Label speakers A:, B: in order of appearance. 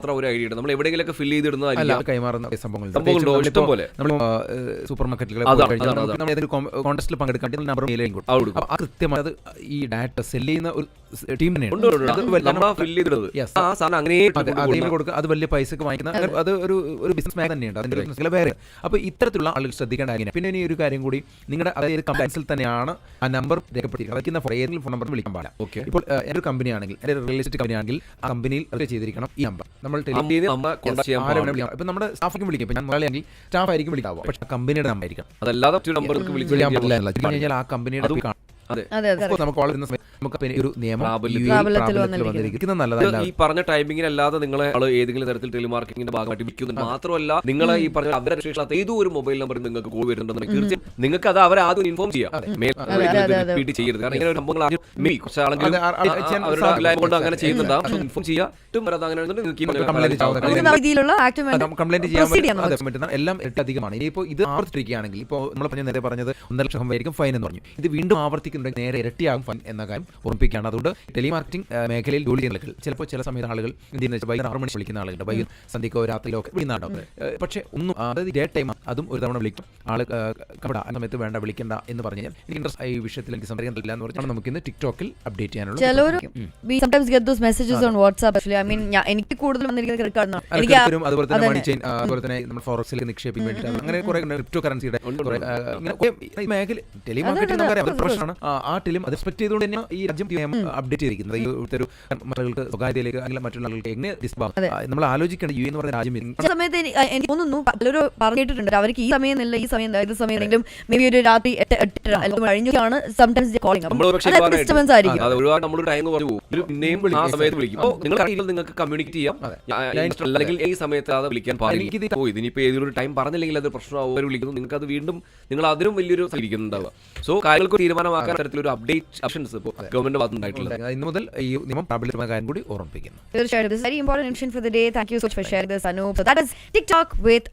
A: അത്ര ഒരു ഐഡിയ നമ്മൾ എവിടെയെങ്കിലൊക്കെ ഫില്ല് ചെയ്തിടുന്നതല്ല
B: കൈമാറുന്ന സംഭവങ്ങൾ.
A: സംഭവങ്ങളുണ്ടോ? ഇഷ്ടം പോലെ.
B: നമ്മൾ സൂപ്പർ മാർക്കറ്റുകളിൽ കോൺടെസ്റ്റിൽ പങ്കെടുക്കാൻ നമ്പർ മെയിലും കൊടുക്കും. കൃത്യമായി അത് ഈ ഡാറ്റ സെല്ല് ചെയ്യുന്ന ഒരു ടീം. അത് വലിയ- പൈസക്ക് വാങ്ങിക്കുന്ന അത്. ഒരു ഒരു ബിസിനസ് മാൻ തന്നെയുണ്ട്. അതിന്റെ വേറെ. അപ്പോൾ ഇത്തരത്തിലുള്ള ആളുകൾ ശ്രദ്ധിക്കേണ്ട കാര്യം പിന്നെ ഇനി ഒരു കാര്യം കൂടി. നിങ്ങളുടെ അതായത് കമ്പൻസിൽ തന്നെയാണ് ആ നമ്പർ രേഖപ്പെടുത്തിയിരിക്കുന്നത്. അതൊക്കെ ഏതെങ്കിലും ഫോൺ നമ്പർ വിളിക്കാൻ പാടില്ല.
A: ഓക്കെ
B: ഇപ്പോൾ എന്റെ എന്റെ ഒരു കമ്പനി ആണെങ്കിൽ എന്റെ റിയൽ എസ്റ്റേറ്റ് കമ്പനി ആണെങ്കിൽ ആ കമ്പനിയിൽ അത് ചെയ്തിരിക്കണം ഈ നമ്പർ നമ്മൾ ഇപ്പൊ നമ്മുടെ സ്റ്റാഫിക്കും വിളിക്കും. ഇപ്പം ഞാൻ മലയാളിയാണെങ്കിൽ സ്റ്റാഫ് ആയിരിക്കും വിളിക്കാവോ പക്ഷെ കമ്പനിയുടെ നമ്പർ ആയിരിക്കണം.
A: അതല്ലാതെ
B: വിളിക്കാൻ പറ്റില്ല. കഴിഞ്ഞാൽ ആ കമ്പനിയുടെ ഈ
A: പറഞ്ഞ ടൈമിങ്ങിനല്ലാതെ നിങ്ങളെ ഏതെങ്കിലും തരത്തിൽ ടെലിമാർക്കറ്റിംഗിന്റെ ഭാഗമായിട്ട് വിൽക്കുന്നുണ്ട് മാത്രമല്ല നിങ്ങളെ ഈ പറഞ്ഞ അവരെ രക്ഷിക്കാത്ത ഏതോ ഒരു മൊബൈൽ നമ്പർ നിങ്ങൾക്ക് കോൾ വരുന്നുണ്ടെന്ന് തീർച്ചയായും നിങ്ങൾക്ക് അത് അവരെ ആദ്യം ഇൻഫോം ചെയ്യാം. ചെയ്യരുത്. കാരണം ഇങ്ങനെ ഒരു സംഭവങ്ങൾ. കൊണ്ട് അങ്ങനെ ചെയ്യുന്നുണ്ടാവും പക്ഷെ ഇൻഫോം ചെയ്യാം.
B: എല്ലാം എട്ട് അധികമാണ്. ഇനിയിപ്പോ ഇത് ആവർത്തിക്കുകയാണെങ്കിൽ ഇപ്പോൾ നമ്മൾ പറഞ്ഞ നേരെ പറഞ്ഞത് ഒന്നര ലക്ഷം ആയിരിക്കും ഫൈൻ എന്ന് പറഞ്ഞു. ഇത് വീണ്ടും ആവർത്തിക്കുന്നുണ്ടെങ്കിൽ നേരെ ഇരട്ടിയാകും ഫൈൻ എന്ന കാര്യം ഓർമ്മിപ്പിക്കുകയാണ് അതുകൊണ്ട് ടെലിമാർക്കറ്റിംഗ് മേഖലയിൽ ജോലി ചെയ്യുന്ന ആളുകൾ ചിലപ്പോൾ ചില സമയത്ത് ആളുകൾ എന്ത് ചെയ്യുന്നത് വെച്ചാൽ വൈകുന്നേരം ആറ് മണി വിളിക്കുന്ന ആളുകളുണ്ട്. വൈകുന്നേരം സന്ധ്യക്കോ രാത്രിയിലോ ഒക്കെ വിളിക്കുന്നുണ്ടാവും പക്ഷേ ഒന്നും അതായത് ഡേ ടൈം അതും ഒരു തവണ വിളിക്കും. ആൾ കപട ആ സമയത്ത് വേണ്ട വിളിക്കണ്ട എന്ന് പറഞ്ഞു കഴിഞ്ഞാൽ എനിക്ക് ഇൻട്രസ്റ്റ് ഈ വിഷയത്തിൽ എനിക്ക് സംസാരിക്കാൻ പറ്റില്ല എന്ന് പറഞ്ഞാൽ നമുക്ക് ഇന്ന് ടിക്ടോക്കിൽ അപ്ഡേറ്റ് ചെയ്യാനുള്ള
C: ചിലവർ we sometimes get those messages on WhatsApp actually I mean എനിക്ക് കൂടുതൽ വന്നിരിക്കുന്ന ക്രെഡിറ്റ് കാർഡ് എനിക്ക്
B: അതുപോലെ തന്നെ. മണി ചെയിൻ അതുപോലെ തന്നെ നമ്മൾ ഫോറക്സിലേക്ക് നിക്ഷേപിക്കാൻ വേണ്ടി അങ്ങനെ കുറെ ക്രിപ്റ്റോ കറൻസിയുടെ മേഖല ടെലിമാർക്കറ്റിംഗ് നമുക്കറിയാം
C: അത്
B: പ്രശ്നമാണ്. ആ, ആ ടെലിം അത് റെസ്പെക്ട് ചെയ്തുകൊണ്ട് തന്നെ ഈ രാജ്യം അപ്ഡേറ്റ് ചെയ്തിരിക്കുന്നത്. ഈ ഇവിടുത്തെ ഒരു മറ്റുള്ളവർക്ക് സ്വകാര്യതയിലേക്ക് അല്ലെങ്കിൽ മറ്റുള്ള ആളുകൾക്ക് എങ്ങനെ ഡിസ്ബാം നമ്മൾ ആലോചിക്കേണ്ട യു എന്ന് പറഞ്ഞ രാജ്യം
C: സമയത്ത് എനി- എനിക്ക് തോന്നുന്നു പലരും പറഞ്ഞിട്ടുണ്ട് അവർക്ക് ഈ സമയം എന്നില്ല ഈ സമയം ഏത് സമയം മേ ബി ഒരു രാത്രി എട്ട് എട്ട് അല്ലെങ്കിൽ കഴിഞ്ഞാണ് സംടൈംസ് കോളിംഗ് ആയിരിക്കും.
A: ഒരുപാട് നമ്മൾ ടൈം പറഞ്ഞു പിന്നെയും ആ സമയത്ത് വിളിക്കും. നിങ്ങൾ നിങ്ങൾക്ക് കമ്മ്യൂണിക്കേറ്റ് ചെയ്യാം.
B: അതെ.
A: അല്ലെങ്കിൽ ഈ സമയത്ത് അത് വിളിക്കാൻ പാടില്ല. ഓ ഇതിനിപ്പോ ഏതൊരു ടൈം പറഞ്ഞില്ലെങ്കിൽ അത് പ്രശ്നമാവും. അവർ വിളിക്കുന്നു. നിങ്ങൾക്ക് അത് വീണ്ടും നിങ്ങൾ അതിനും വലിയൊരു ഇരിക്കുന്നുണ്ടാവുക സോ കാര്യങ്ങൾക്ക് ഒരു തരത്തിലൊരു അപ്ഡേറ്റ് ഓപ്ഷൻസ് ഇപ്പോൾ ഗവൺമെന്റ് ഭാഗത്തുണ്ടായിട്ടുള്ളത്
B: ഇന്ന് മുതൽ ഈ നിയമം പ്രാബല്യമായ കാര്യം കൂടി ഓർമ്മിപ്പിക്കുന്നു.
C: തീർച്ചയായിട്ടും. Important for the day thank you so much for share this Anoop that is TikTok with